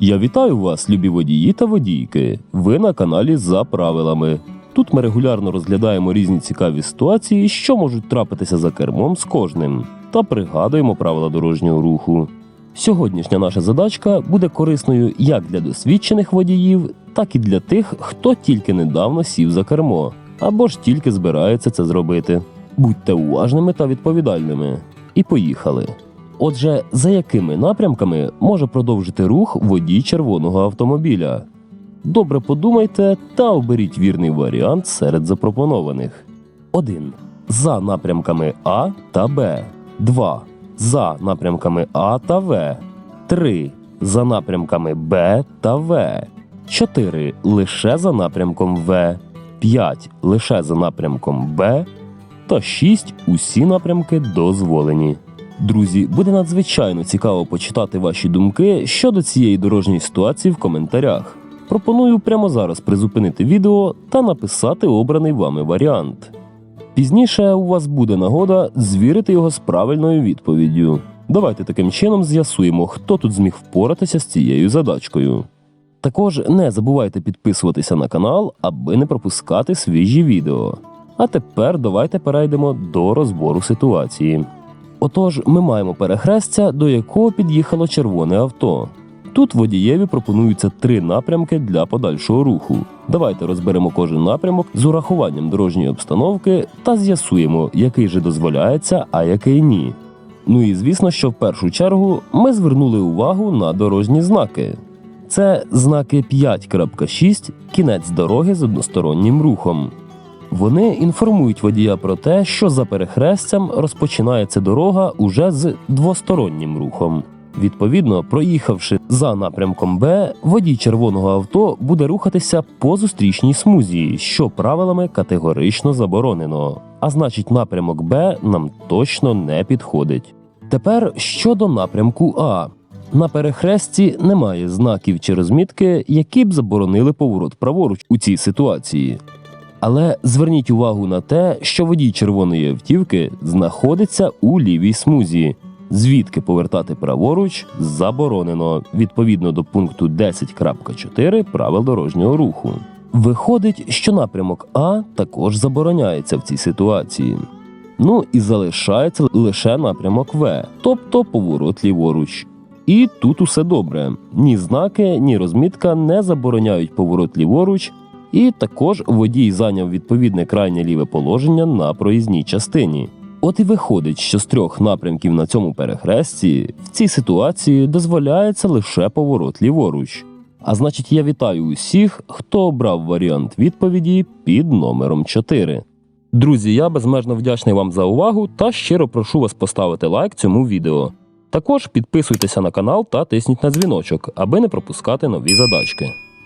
Я вітаю вас, любі водії та водійки. Ви на каналі за правилами. Тут ми регулярно розглядаємо різні цікаві ситуації, що можуть трапитися за кермом з кожним, та пригадуємо правила дорожнього руху. Сьогоднішня наша задачка буде корисною як для досвідчених водіїв, так і для тих, хто тільки недавно сів за кермо, або ж тільки збирається це зробити. Будьте уважними та відповідальними. І поїхали. Отже, за якими напрямками може продовжити рух водій червоного автомобіля? Добре подумайте та оберіть вірний варіант серед запропонованих. 1. За напрямками А та Б. 2. За напрямками А та В. 3. За напрямками Б та В. 4. Лише за напрямком В. 5. Лише за напрямком Б. Та 6. Усі напрямки дозволені. Друзі, буде надзвичайно цікаво почитати ваші думки щодо цієї дорожньої ситуації в коментарях. Пропоную прямо зараз призупинити відео та написати обраний вами варіант. Пізніше у вас буде нагода звірити його з правильною відповіддю. Давайте таким чином з'ясуємо, хто тут зміг впоратися з цією задачкою. Також не забувайте підписуватися на канал, аби не пропускати свіжі відео. А тепер давайте перейдемо до розбору ситуації. Отож, ми маємо перехрестя, до якого під'їхало червоне авто. Тут водієві пропонуються три напрямки для подальшого руху. Давайте розберемо кожен напрямок з урахуванням дорожньої обстановки та з'ясуємо, який же дозволяється, а який ні. Ну і звісно, що в першу чергу ми звернули увагу на дорожні знаки. Це знаки 5.6 кінець дороги з одностороннім рухом. Вони інформують водія про те, що за перехрестям розпочинається дорога уже з двостороннім рухом. Відповідно, проїхавши за напрямком Б, водій червоного авто буде рухатися по зустрічній смузі, що правилами категорично заборонено. А значить, напрямок Б нам точно не підходить. Тепер щодо напрямку А. На перехресті немає знаків чи розмітки, які б заборонили поворот праворуч у цій ситуації. Але зверніть увагу на те, що водій червоної автівки знаходиться у лівій смузі, звідки повертати праворуч заборонено відповідно до пункту 10.4 правил дорожнього руху. Виходить, що напрямок А також забороняється в цій ситуації. Ну і залишається лише напрямок В, тобто поворот ліворуч. І тут усе добре. Ні знаки, ні розмітка не забороняють поворот ліворуч, і також водій зайняв відповідне крайнє ліве положення на проїзній частині. От і виходить, що з трьох напрямків на цьому перехресті в цій ситуації дозволяється лише поворот ліворуч. А значить, я вітаю усіх, хто обрав варіант відповіді під номером 4. Друзі, я безмежно вдячний вам за увагу та щиро прошу вас поставити лайк цьому відео. Також підписуйтеся на канал та тисніть на дзвіночок, аби не пропускати нові задачки.